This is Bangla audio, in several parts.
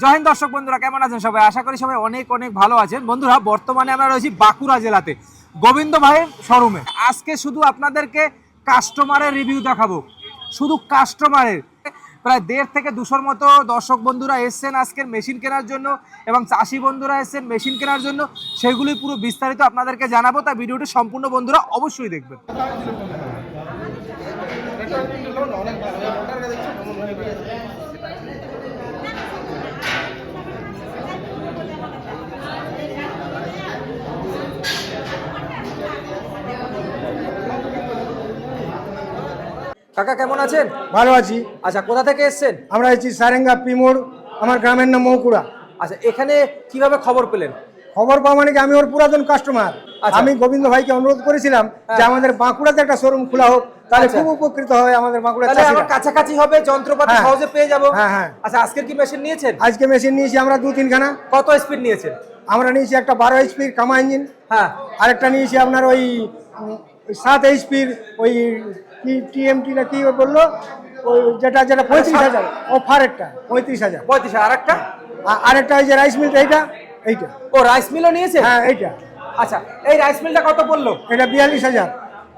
জয় হিন্দ দর্শক বন্ধুরা, কেমন আছেন সবাই? আশা করি সবাই অনেক অনেক ভালো আছেন। বন্ধুরা, বর্তমানে আমরা রয়েছি বাঁকুড়া জেলাতে, গোবিন্দ ভাইয়ের শোরুমে। আজকে শুধু আপনাদেরকে কাস্টমারের রিভিউ দেখাবো। শুধু কাস্টমারের প্রায় দেড় থেকে দুশোর মতো দর্শক বন্ধুরা এসছেন আজকের মেশিন কেনার জন্য এবং চাষি বন্ধুরা এসছেন মেশিন কেনার জন্য। সেগুলি পুরো বিস্তারিত আপনাদেরকে জানাব, তাই ভিডিওটি সম্পূর্ণ বন্ধুরা অবশ্যই দেখবেন। কাকা কেমন আছেন? ভালো আছি। আচ্ছা কোথা থেকে এসছেন? আমরা আছি সারেঙ্গা পিমোড় আমার গ্রামের নাম মৌকুড়া। আচ্ছা এখানে কীভাবে খবর পেলেন? খবর পাওয়া মানে কি আমি ওর পুরাতন কাস্টমার আচ্ছা। আমি গোবিন্দ ভাইকে অনুরোধ করেছিলাম যে হ্যাঁ। আমাদের বাঁকুড়াতে একটা শোরুম খোলা হোক তাহলে আচ্ছা। খুব উপকৃত হবে আমাদের বাঁকুড়া চাষিরা। কাছাকাছি হবে যন্ত্রপাতি হ্যাঁ। সহজে পেয়ে যাব। হ্যাঁ, হ্যাঁ। আচ্ছা আজকের কি মেশিন নিয়েছেন? আজকে মেশিন নিয়েছি আমরা দু তিনখানা। কত স্পিড নিয়েছেন? আমরা নিয়েছি একটা বারো এইচপির কামা ইঞ্জিন হ্যাঁ। আরেকটা নিয়েছি আপনার ওই সাত এইচপির ওই কি টিএমটি না কি বলল? ওই যেটা যেটা পঁয়ত্রিশ হাজার। অফারেরটা পঁয়ত্রিশ হাজার। পঁয়ত্রিশ আর একটা আরেকটা ওই যে রাইস মিলটা এইটা? এইটা। ও রাইস মিলও নিয়েছে? হ্যাঁ এইটা। আচ্ছা এই রাইস মিলটা কত পড়ল? এটা বিয়াল্লিশ হাজার।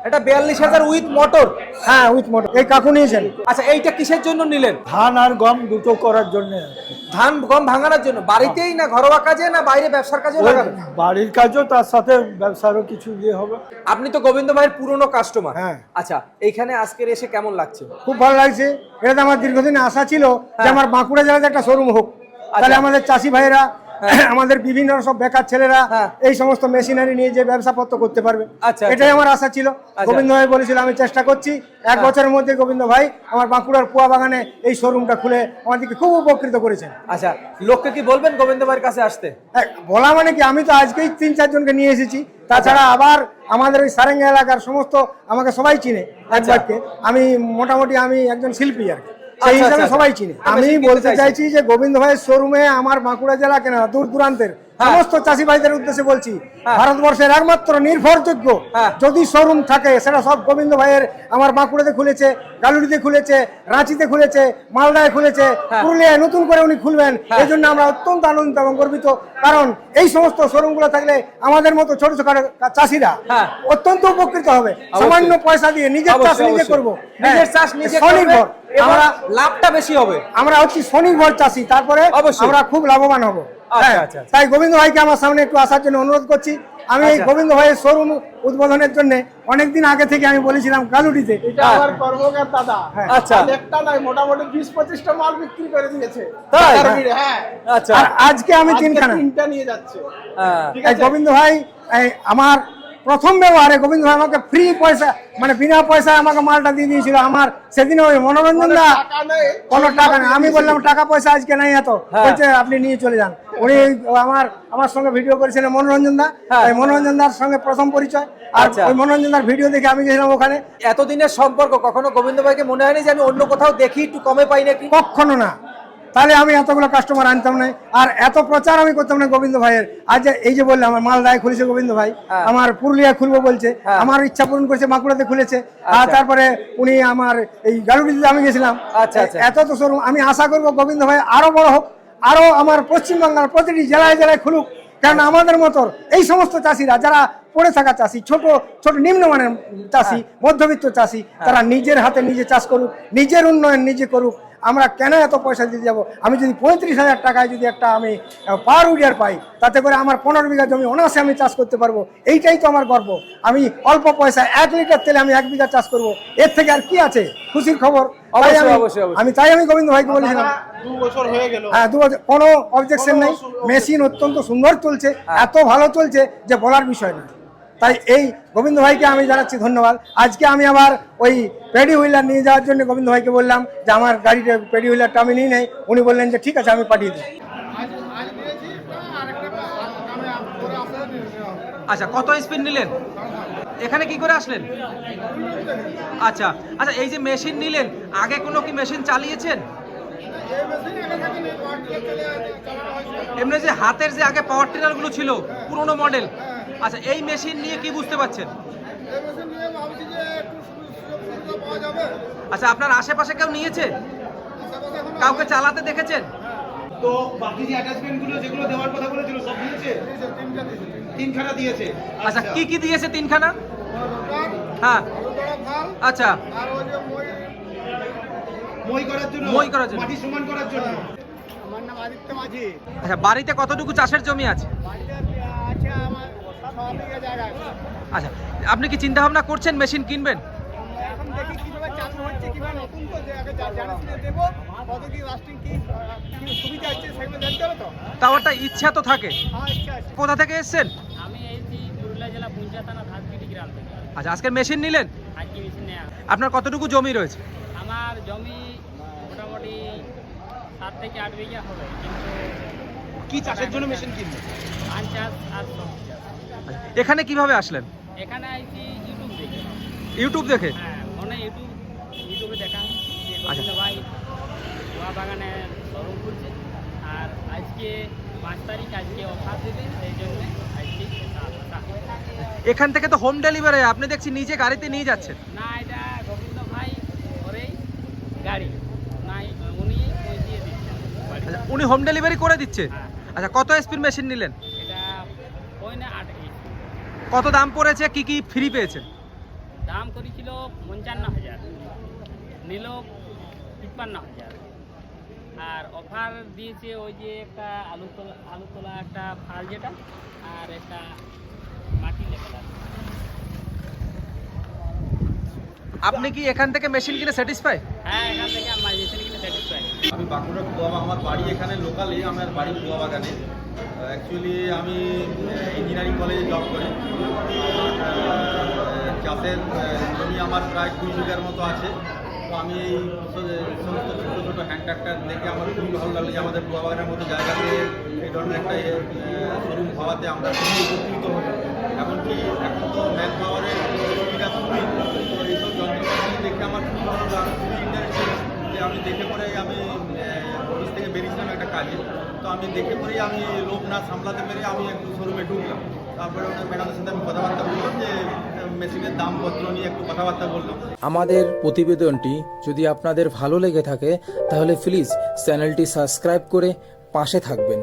এটা বিয়াল্লিশ হাজার উইথ মোটর হ্যাঁ উইথ মোটর এই কাকু নিয়েছেন। আচ্ছা এইটা কিসের জন্য নিলেন? ধান আর গম দুটো করার জন্য। ধান গম ভাঙানোর জন্য? বাড়িতেই না ঘরোয়া কাজে না বাইরে ব্যবসার কাজে লাগাবেন? বাড়ির কাজও তার সাথে ব্যবসারও কিছু ইয়ে হবে। আপনি তো গোবিন্দ ভাইয়ের পুরনো কাস্টমার হ্যাঁ। আচ্ছা এইখানে আজকের এসে কেমন লাগছে? খুব ভালো লাগছে। এটা তো আমার দীর্ঘদিন আশা ছিল যে হ্যাঁ। আমার বাঁকুড়া জেলাতে একটা শোরুম হোক। তাহলে আমাদের চাষি ভাইরা আমাদের বিভিন্ন সব বেকার ছেলেরা হ্যাঁ। এই সমস্ত মেশিনারি নিয়ে যে ব্যবসাপত্র করতে পারবে। আচ্ছা, এটাই আমার আশা ছিল। গোবিন্দ ভাই বলেছিল আমি চেষ্টা করছি। হ্যাঁ। এক বছরের মধ্যে গোবিন্দ ভাই আমার বাঁকুড়ার কুয়া বাগানে এই শোরুমটা খুলে আমাদেরকে খুব উপকৃত করেছেন। আচ্ছা লোককে কি বলবেন গোবিন্দ ভাইয়ের কাছে আসতে? হ্যাঁ, বলা মানে কি আমি তো আজকেই তিন চারজনকে নিয়ে এসেছি। তাছাড়া আবার আমাদের ওই সারেঙ্গা এলাকার সমস্ত আমাকে সবাই চিনে একবারকে আমি মোটামুটি আমি একজন শিল্পী আর কি। সেই আচ্ছা, হিসাবে আচ্ছা। সবাই চিনে আমি বলতে চাইছি। যে গোবিন্দ ভাইয়ের শোরুমে আমার বাঁকুড়া জেলা কেনা দূর দূরান্তের। সমস্ত চাষি ভাইদের উদ্দেশ্যে বলছি হ্যাঁ। ভারতবর্ষের একমাত্র নির্ভরযোগ্য হ্যাঁ। যদি শোরুম থাকে সেটা সব গোবিন্দ ভাইয়ের আমার বাঁকুড়াতে খুলেছে গালুড়িতে খুলেছে রাঁচিতে খুলেছে মালদায় খুলেছে হ্যাঁ। পুরুলিয়ায় নতুন করে উনি খুলবেন হ্যাঁ। এই জন্য আমরা অত্যন্ত আনন্দিত এবং গর্বিত কারণ এই সমস্ত শোরুমগুলো থাকলে আমাদের মতো ছোট ছোট চাষিরা হ্যাঁ। অত্যন্ত উপকৃত হবে সামান্য পয়সা দিয়ে নিজের চাষ নিজে করব নিজের হ্যাঁ। চাষ নিজে স্বনির্ভর আমরা লাভটা বেশি হবে আমরা হচ্ছি স্বনির্ভর চাষি তারপরে অবশ্যই। আমরা খুব লাভবান হব আচ্ছা, হ্যাঁ, আচ্ছা, আচ্ছা। তাই গোবিন্দ ভাইকে আমার সামনে একটু আসার জন্য অনুরোধ করছি। আমি এই আচ্ছা। গোবিন্দ ভাইয়ের শোরুম উদ্বোধনের জন্য অনেকদিন আগে থেকে আমি বলেছিলাম কালুটিতে হ্যাঁ। আমার কর্মকার দাদা। হ্যাঁ। আচ্ছা। আচ্ছা। আজকে আমি তিনখানা। গোবিন্দ ভাই আমার প্রথম ব্যবহারে গোবিন্দ ভাই আমাকে ফ্রি পয়সা মানে বিনা পয়সায় আমাকে মালটা দিয়ে দিয়েছিল। আমার সেদিন ওই মনোরঞ্জন দা কোনো টাকা নেই। আমি বললাম টাকা পয়সা আজকে নাই এত। হ্যাঁ। বলছে আপনি নিয়ে চলে যান। উনি আমার আমার সঙ্গে ভিডিও করেছিলেন মনোরঞ্জন দা। হ্যাঁ। মনোরঞ্জন দার সঙ্গে প্রথম পরিচয়। আর আচ্ছা। ওই মনোরঞ্জন দার ভিডিও দেখে আমি গেছিলাম ওখানে। এতদিনের সম্পর্ক কখনো গোবিন্দ ভাইকে মনে হয়নি যে আমি অন্য কোথাও দেখি একটু কমে পাই নাকি? কখনো না। তাহলে আমি এতগুলো কাস্টমার আনতাম না। আর এত প্রচার আমি করতাম না গোবিন্দ ভাইয়ের। আজ এই যে বললাম আমার মালদায় খুলেছে গোবিন্দ ভাই। হ্যাঁ। আমার পুরুলিয়া খুলবো বলছে। হ্যাঁ। আমার ইচ্ছা পূরণ করেছে বাঁকুড়াতে খুলেছে। আর আচ্ছা। তারপরে উনি আমার এই গালুডিতে আমি গেছিলাম। আচ্ছা, আচ্ছা। এত তো শোরুম। আমি আশা করব গোবিন্দ ভাই আরও বড় হোক আরও আমার পশ্চিমবাংলার প্রতিটি জেলায় জেলায় খুলুক। কারণ আমাদের মতো এই সমস্ত চাষিরা যারা পড়ে থাকা চাষি ছোট ছোট নিম্নমানের চাষি মধ্যবিত্ত চাষি তারা নিজের হাতে নিজে চাষ করুক নিজের উন্নয়ন নিজে করুক। আমরা কেন এত পয়সা দিতে যাব? আমি যদি পঁয়ত্রিশ হাজার টাকায় যদি একটা আমি পাওয়ার উইডিয়ার পাই তাতে করে আমার পনেরো বিঘা জমি অনায়াসে আমি চাষ করতে পারব। এইটাই তো আমার গর্ব। আমি অল্প পয়সা এক লিটার তেলে আমি এক বিঘা চাষ করব। এর থেকে আর কি আছে? খুশির খবর। আমি- অবশ্যই, অবশ্যই। আমি তাই আমি গোবিন্দ ভাইকে বলেছিলাম। দাদা, দু বছর হ্যাঁ দু বছর কোনো অবজেকশন নেই। মেশিন অত্যন্ত সুন্দর চলছে এত ভালো চলছে যে বলার বিষয় না তাই এই গোবিন্দ ভাইকে আমি জানাচ্ছি ধন্যবাদ। আজকে আমি আবার ওই পেডি হুইলার নিয়ে যাওয়ার জন্য গোবিন্দ ভাইকে বললাম যে আমার গাড়িতে পেডি হুইলারটা আমি নিয়ে নেই। উনি বললেন যে ঠিক আছে, আমি পাঠিয়ে দিই। আচ্ছা কত স্পিড নিলেন? এখানে কি করে আসলেন? আচ্ছা আচ্ছা এই যে মেশিন নিলেন, আগে কোনো কি মেশিন চালিয়েছেন? এমনি যে হাতের যে আগে পাওয়ার টিলারগুলো ছিল, পুরোনো মডেল আচ্ছা এই মেশিন নিয়ে কি বুঝতে পারছেন? আচ্ছা আপনার আশেপাশে কেউ নিয়েছে? কাউকে চালাতে দেখেছেন? তো বাকি যে অ্যাটাচমেন্টগুলো যেগুলো দেওয়ার কথা বলেছিল সব দিয়েছে। তিনখানা দিয়েছে। আচ্ছা কি কি দিয়েছে তিনখানা? হ্যাঁ। আচ্ছা। মই করার জন্য? মই করার জন্য। মাটি সমান করার জন্য? আমার নাম আদিত্য মাঝি। আচ্ছা বাড়িতে কতটুকু চাষের জমি আছে? বাড়িতে আছে আমার ছ বিঘা জায়গা আচ্ছা আপনি কি চিন্তা ভাবনা করছেন মেশিন কিনবেন? তো? তাও একটা ইচ্ছা তো থাকে। হ্যাঁ কোথা থেকে এসেছেন? আমি এই পুরুলিয়া জেলা পুঞ্চা থানা ধানপিটি গ্রাম থেকে। আচ্ছা আজকের মেশিন নিলেন? আজকে মেশিন নেওয়া আপনার কতটুকু জমি রয়েছে? আমার জমি মোটামুটি সাত থেকে আট বিঘা হবে কিন্তু কি চাষের জন্য মেশিন কিনবে ধান চাষ আর আচ্ছা, এখানে কীভাবে আসলেন? এখানে আইছি ইউটিউব দেখে। ইউটিউব দেখে? হ্যাঁ ফোনে ইউটিউব ইউটিউবে দেখা আচ্ছা। ভাই গোয়া বাগানে শোরুম খুলছে আর আজকে পাঁচ তারিখ আজকে অফার দেবে সেই জন্য আজকে এখান থেকে তো হোম ডেলিভারি আপনি দেখছি নিজে গাড়িতে নিয়ে যাচ্ছেন। না এটা গোবিন্দ ভাই করেই গাড়ি। নাই উনি দিয়ে দিচ্ছেন। আচ্ছা উনি হোম ডেলিভারি করে দিচ্ছে? হ্যাঁ। আচ্ছা কত এসপির মেশিন নিলেন এটা ওই না আট এইট কত দাম পড়েছে? কি কি ফ্রি পেয়েছেন দাম করেছিল পঞ্চান্ন হাজার। নিল তিপ্পান্ন হাজার। আর অফার দিয়েছে ওই যে একটা আলু তোলা আলু তোলা একটা ফাল যেটা আর একটা মাটি লেখাটা আপনি কি এখান থেকে মেশিন কিনে স্যাটিসফাই হ্যাঁ এখান থেকে আমার মেশিন কিনে স্যাটিসফাই আমি বাঁকুড়া কুয়াবা আমার বাড়ি এখানে লোকালে আমার বাড়ি কুয়া বাগানে অ্যাকচুয়ালি আমি ইঞ্জিনিয়ারিং কলেজে জব করি। চাষের জমি আমার প্রায় কুড়ি বিঘার মতো আছে। তো আমি এই সমস্ত ছোটো ছোটো হ্যান্ড ট্রাক্টর দেখে আমার খুবই ভালো লাগল যে আমাদের বাগানের মতো জায়গাতে এই ধরনের একটা শোরুম হওয়াতে আমরা খুবই উপকৃত হব এমনকি এখন তো ম্যান পাওয়ারের সুবিধা খুবই, তো এইসব যন্ত্রপাতি দেখে আমার খুবই ভালো লাগল। খুবই ইন্টারেস্টিং যে আমি দেখে পরে আমি বেরিয়েছিলাম একটা কাজে। তো আমি দেখে পরেই আমি লোক না সামলাতে পেরে আমি একটু শোরুমে ঢুকলাম। তারপরে ওনার ম্যাডামের সাথে আমি কথাবার্তা বললাম যে, মেশিনের দামপত্র নিয়ে একটু কথাবার্তা বললাম। আমাদের প্রতিবেদনটি যদি আপনাদের ভালো লেগে থাকে, তাহলে প্লিজ চ্যানেলটি সাবস্ক্রাইব করে পাশে থাকবেন।